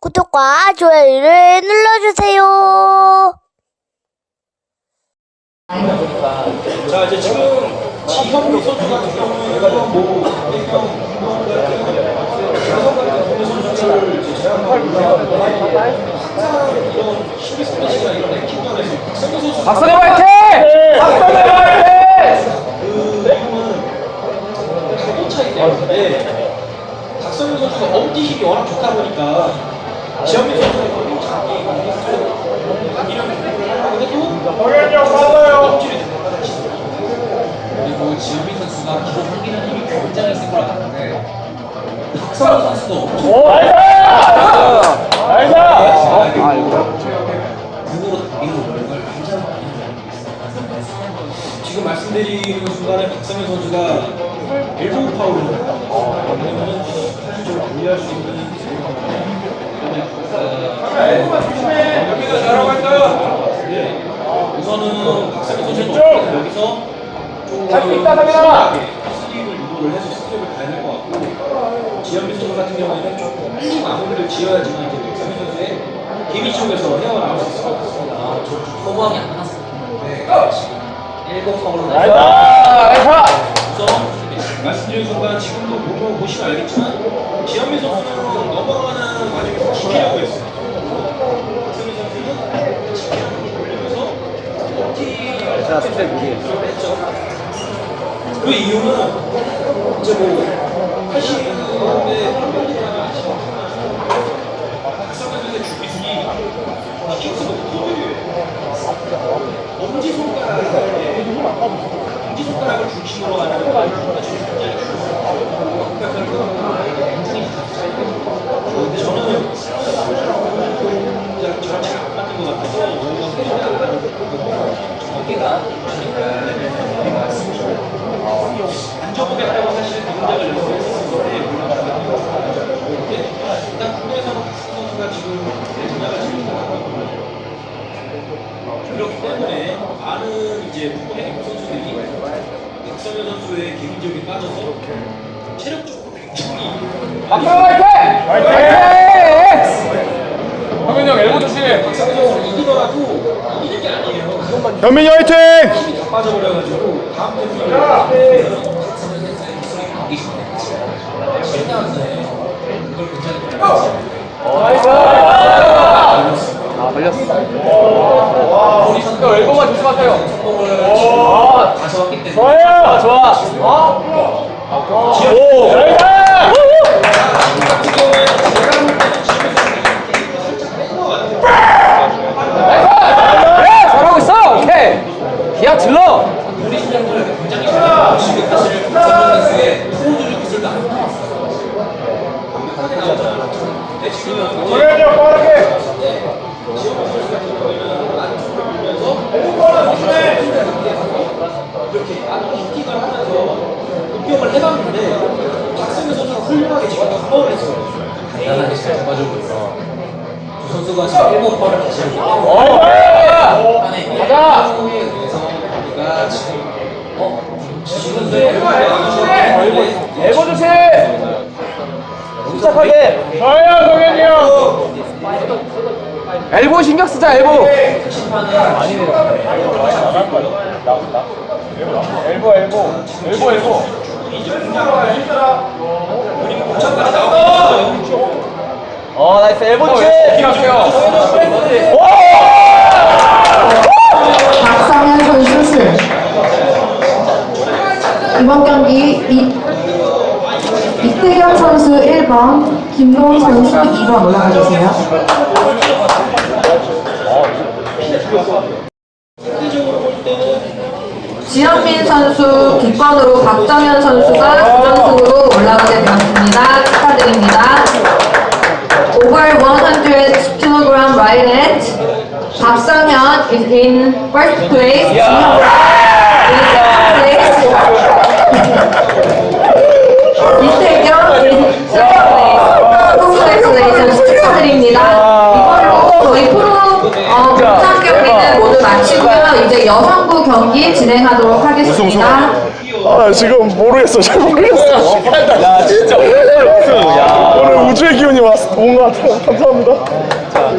구독과 좋아요를 눌러주세요. 자 이제 지금 지현미 선수 같은 경우는 뭐 여성 같은 선수를 이제 제압하고 있는데 항상 이런 12, 3시간 이런 랭킹전에서 박성현 선수 박선혜 화이팅! 박선혜 화이팅! 그 차이 때문에 박성현 선수가 엄지 힘이 워낙 좋다 보니까 엄지를 그리고 지현미 선수가 기록 한기는 힘이 굉장히 센걸 같은데 박성호 선수도 엄청 오, 나이스! 나이스! 아, 아, 이거. 등으로 달리는 노력을 굉장히 많이 하고 있습니다. 지금 말씀드리는 순간에 박성현 선수가 엘보우 파울로 왜냐면 사실적으로 분리할 수 있는 잘하고 여기서 좀 할수 있다, 상현아! 스트립을 유도를 해서 스트립을 가야 될 것 같고 지현미 선수 같은 경우에는 좀 빨리 마무리를 지어야지만 이제 박성현 선수의 개미 쪽에서 헤어나올 수 있을 것 같습니다. 아, 저 허무하게 안 나왔었는데 지금 일곱 파울로 나이스! 나이스! 우선 말씀드린 순간 지금도 보면 보시면 알겠지만 지현미 선수는 넘어가 자, 스텝 무리. 했죠. 그 이유는 이제 뭐 80대 한명이라는 아시지만 박성희 선수의 주기술이 킥스도 엄지 손가락에 엄지 손가락을 중심으로 하는 그런 주기술이 굉장히 중요해요. 그러니까 그런 굉장히 근데 저는 그냥 저랑 잘안 맞는 것 같아서 뭔가 소리가 안 나는 어깨가 주니까 앉아 보겠다고 사실 근데 일단 국내에서는 박승 선수가 지금 동작을 지금 그렇기 때문에 많은 이제 해외 선수들이 박성현 선수의 개인적인 빠져서 체력적으로 굉장히 박선혜 화이팅! 화이팅! 성현이 형 엘보 조심! 박성현 이기더라도 이기는 게 아니에요. 현민이 화이팅! 힘이 다 빠져버려가지고 다음 경기에 박성호 선수의 기술이 나오기 전에 실패하는데 그걸 굉장히 많이 나이스! 아, 걸렸어. 엘보만 조심하세요. 성공을 아, 때문에 좋아요! 좋아! 어? 오! 네, 잘하고 있어! 오케이! 기아 질러리 신장들 굉장히 잘하고 지금 사실 박성호 선수의 포즈를 기술도 안 나왔어요. 완벽하게 나오잖아요. 근데 지금 성현이 형 빠르게! 이렇게 나도 히팅을 하면서 공격을 해봤는데 박승현 선수가 훌륭하게 지금 파울을 했어요. 대단하게 잘 잡아주고 있어. 두 선수가 지금 일곱 번을 다시 했기 때문에 어! 안에 가자! 의해서 우리가 지금 어? 지금 엘보 조심! 침착하게! 저요, 성현이 형! 엘보 신경 쓰자, 엘보! 엘보, 엘보. 엘보, 엘보. 어, 나이스, 엘보 조심! 박상현 선수 승. 이번 경기 이, 이태경 선수 1번, 김노은 선수 2번 올라가 주세요. 지현민 선수 뒷번으로 박정현 선수가 9전승으로 올라가게 되었습니다. 축하드립니다. Over 100 kg right hand, 박성현 is in first place. 지현 is second place. 이태경 is third place. Congratulations 축하드립니다. 이걸로 저희 프로 어, 부산 경기는 모두 마치고요. 이제 여성부 경기 진행하도록 하겠습니다. 아 지금 모르겠어. 잘 모르겠어. 야 진짜 오늘 우주의 기운이 왔, 온것 같아요. 감사합니다.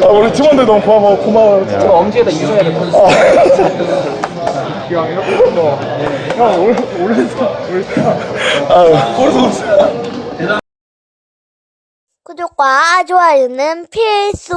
아, 우리 팀원들 너무 고마워 고마워요. 진짜 저 엄지에다 인수해야 될 것 같아. 아 구독과 좋아요는 필수.